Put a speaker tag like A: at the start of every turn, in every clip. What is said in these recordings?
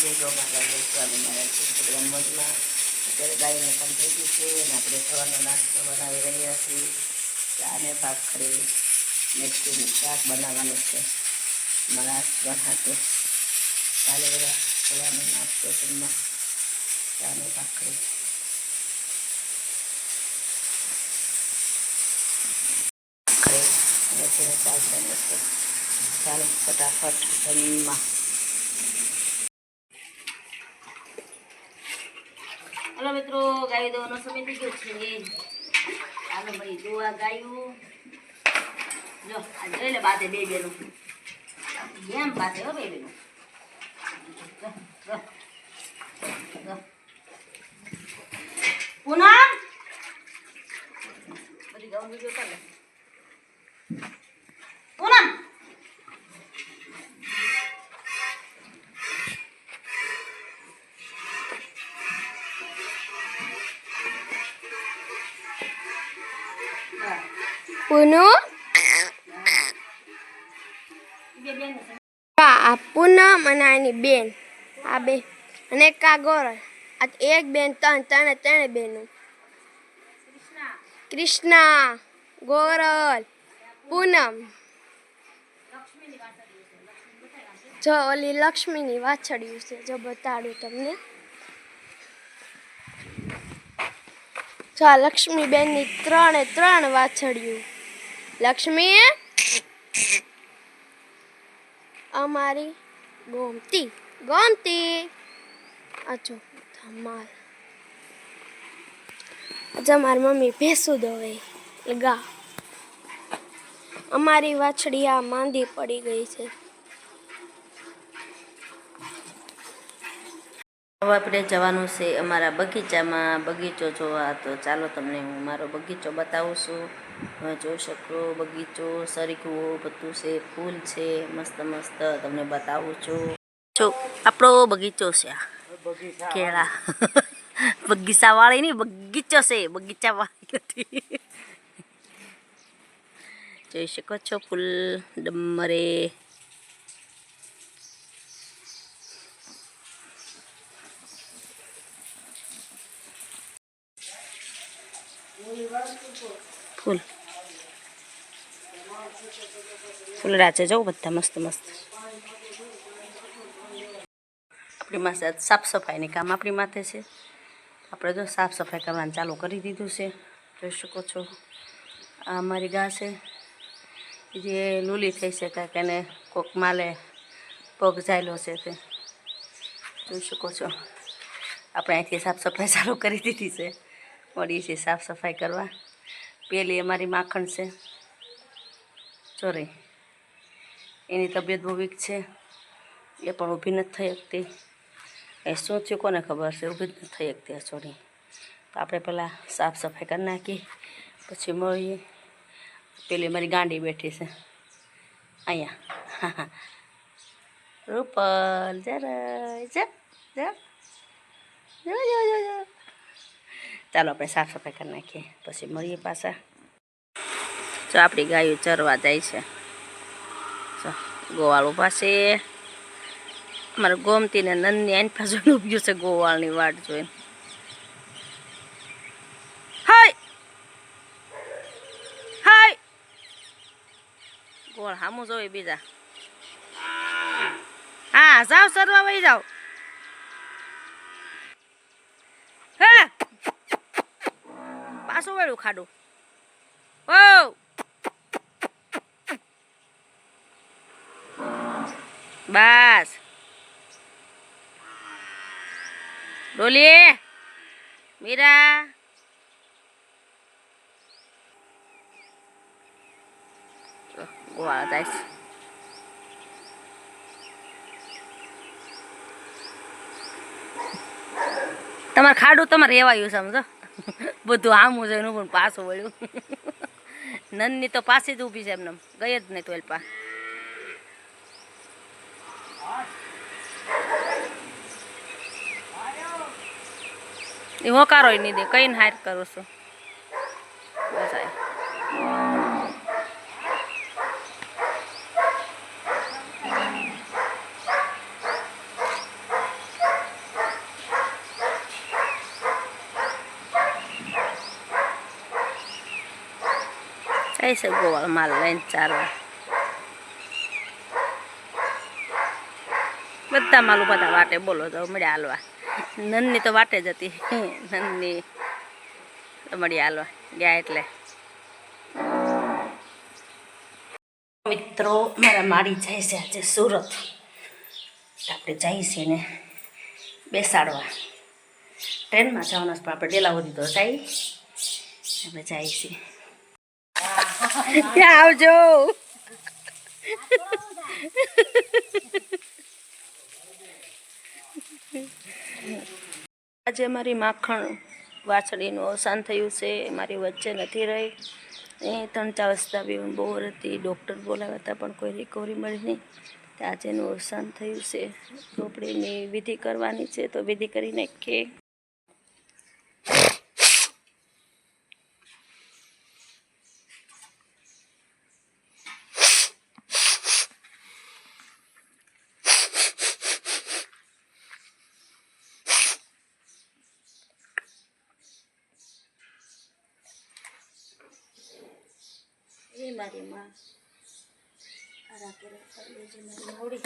A: જય ગૌ માતા જય સ્વામિનારાયણ શ્રી મોજમાં અત્યારે ગાયને કામ થઈ ગયું છે અને આપણે સવારનો નાસ્તો બનાવી રહ્યા છીએ. ચાને ભાખરી મેથીનું શાક બનાવવાનું છે. મારા બનાવતો કાલે બધા સવારનો નાસ્તો જમવા ચાને ભાખરી મેથીનું શાક બને છે. ચાલો, ફટાફટ જમવા. હલો મિત્રો, ગાય દોવાનો સમય થઈ ગયો છે. ચાલો ભાઈ દોવા ગાયું. જો, આ જોઈ લે બાતે બે બેનું. જેમ બાતે હો બે બેનું. પૂનમ? બધી ગાઉન વીડિયો છે.
B: આ પૂનમ અને આની બેન. આ બે. અને એક આ એક બેન, ત્રણ, ત્રણે ત્રણે બેનો.
A: કૃષ્ણા.
B: ગોરલ. પૂનમ. જો, ઓલી લક્ષ્મીની વાછડિયું છે, જો બતાડું તમને. જો, આ લક્ષ્મીબેનની ત્રણે, ત્રણ વાછડિયું. લક્ષ્મી અમારી ગોમતી ગોમતી. અચો ધમાલ. અચ્છા મારી મમ્મી ભેંસું દોવે. ગા. અમારી વાછડી આ માંદી પડી ગઈ છે.
A: આપણે જવાનું છે અમારા બગીચામાં. બગીચો જોવા. તો ચાલો તમને હું મારો બગીચો બતાવું છું. જોઈ શકો. બગીચો સરીકુઓ બધું છે. ફૂલ છે. મસ્ત મસ્ત. તમને બતાવું છું. જો આપણો બગીચો છે આ. કેળા. બગીચા વાળી નહીં બગીચો છે. બગીચા વાળી નથી જોઈ શકો છો ફૂલ ડમરે. ફૂલ ફૂલડા છે જવું બધા મસ્ત મસ્ત આપણી માથે સાફ સફાઈની કામ આપણી માથે છે આપણે જો સાફ સફાઈ કરવાનું ચાલુ કરી દીધું છે જોઈ શકો છો આ અમારી ગા છે જે લૂલી થઈ છે કાંઈક એને કોક માલે પગ જાયેલો છે તે જોઈ શકો છો આપણે અહીંથી સાફ સફાઈ ચાલુ કરી દીધી છે મળીએ છીએ સાફ સફાઈ કરવા પેલી અમારી માખણ છે. ચોરી એની તબિયત બહુ વીક છે. એ પણ ઊભી નથી થઈ શકતી. એ શું થયું કોને ખબર છે? ઊભી જ નથી થઈ શકતી છોડી તો આપણે પહેલાં સાફ સફાઈ કરી નાખી, પછી મળીએ. પેલી મારી ગાંડી બેઠી છે. અહીંયા. રૂપલ જરા જા જા જો જો જો જો ચાલો આપણે સાફ સફાઈ કરી નાખીએ, પછી મળીએ પાછા. જો આપણી ગાયો ચરવા જાય છે. ગોવાળ પાસે. અમારે ગોમતીને નંદની આની પાસે ઉભ્યું છે ગોવાળની વાટ જોઈને. હાય! હાય! ગોળ હામું જોઈ બીજા. હા જાઓ સરવા વહી જાઓ હે પાછું વેળું ખાડું. ઓ બસ. ડોલી મીરા. ગોવાળા છે. તમારે ખાડું તમારે રેવાયું સમજો. બધું આમું છે એનું પણ પાછું વળ્યું. નનની તો પાસે જ ઊભી છે એમને ગઈ જ નહીં તો એલપા એ હોકારો નહીં દે. કઈ હાર કરું છું બસ આ જાય છે ગોવાળ માલ બધા માલ બધા વાટે બોલો તો મળ્યા હાલવા નનની તો વાટે જ હતી નનની મળ્યા હાલવા ગયા એટલે મિત્રો મારા મારી જાય છે આજે સુરત આપણે જઈએ છીએ ને બેસાડવા ટ્રેનમાં જવાના પણ આપણે ડેલા દીધો જાય આપણે જઈએ છીએ ત્યાં આવજો. આજે મારી માખણ વાછડીનું અવસાન થયું છે. મારી વચ્ચે નથી રહી. એ ત્રણ ચાર વસ્તા બી બહુ હતી, ડૉક્ટર બોલાવ્યા હતા પણ કોઈ રિકવરી મળી નહીં. આજે એનું અવસાન થયું છે. ઝોપડીની વિધિ કરવાની છે. તો વિધિ કરી નાખીએ એ મારી માં. આરા કરે છે મારી મોડી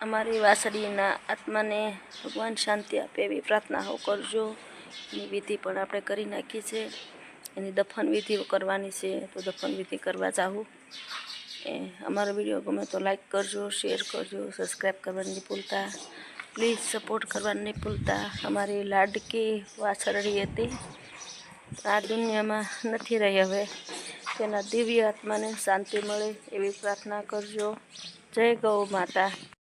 A: અમારી વાસળીના આત્માને ભગવાન શાંતિ આપે એવી પ્રાર્થના હો કરજો. એની વિધિ પણ આપણે કરી નાખી છે. એની દફન વિધિ કરવાની છે, તો દફન વિધિ કરવા જાઉં એ અમારો વીડિયો ગમે તો લાઈક કરજો, શેર કરજો, સબસ્ક્રાઈબ કરવાની નહીં ભૂલતા. પ્લીઝ સપોર્ટ કરવાનું નહીં ભૂલતા. અમારી લાડકી વાછરડી હતી. આ દુનિયામાં નથી રહી હવે. તેના દિવ્ય આત્માને શાંતિ મળે એવી પ્રાર્થના કરજો. જય ગૌ માતા.